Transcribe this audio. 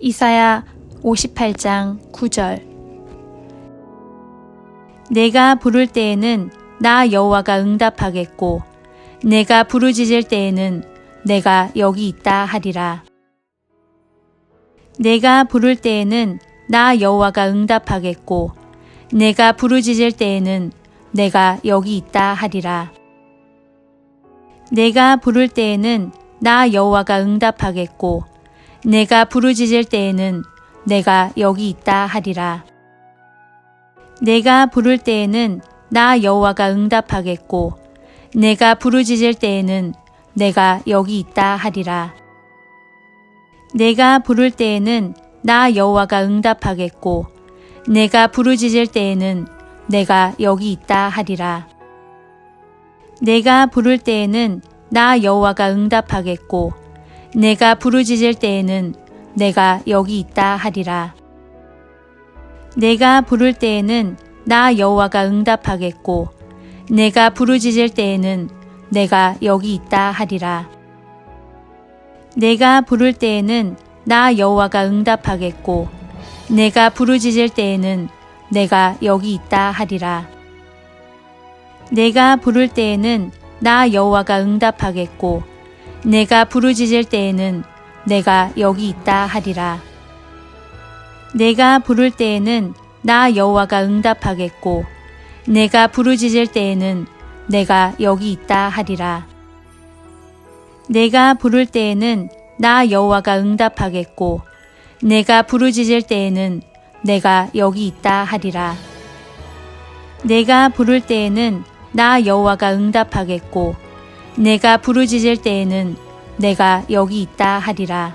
이사야 58장 9절 내가 부를 때에는 나 여호와가 응답하겠고 내가 부르짖을 때에는 내가 여기 있다 하리라. 내가 부를 때에는 나 여호와가 응답하겠고 내가 부르짖을 때에는 내가 여기 있다 하리라. 내가 부를 때에는 나 여호와가 응답하겠고 내가 부르짖을 때에는 내가 여기 있다 하리라. 내가 부를 때에는 나 여호와가 응답하겠고 내가 부르짖을 때에는 내가 여기 있다 하리라. 내가 부를 때에는 나 여호와가 응답하겠고 내가 부르짖을 때에는 내가 여기 있다 하리라. 내가 부를 때에는 나 여호와가 응답하겠고 내가 부르짖을 때에는 내가 여기 있다 하리라. 내가 부를 때에는 나 여호와가 응답하겠고 내가 부르짖을 때에는 내가 여기 있다 하리라. 내가 부를 때에는 나 여호와가 응답하겠고 내가 부르짖을 때에는 내가 여기 있다 하리라. 내가 부를 때에는 나 여호와가 응답하겠고 내가 부르짖을 때에는 내가 여기 있다 하리라. 내가 부를 때에는 나 여호와가 응답하겠고 내가 부르짖을 때에는 내가 여기 있다 하리라. 내가 부를 때에는 나 여호와가 응답하겠고 내가 부르짖을 때에는 내가 여기 있다 하리라. 내가 부를 때에는 나 여호와가 응답하겠고 내가 부르짖을 때에는 내가 여기 있다 하리라.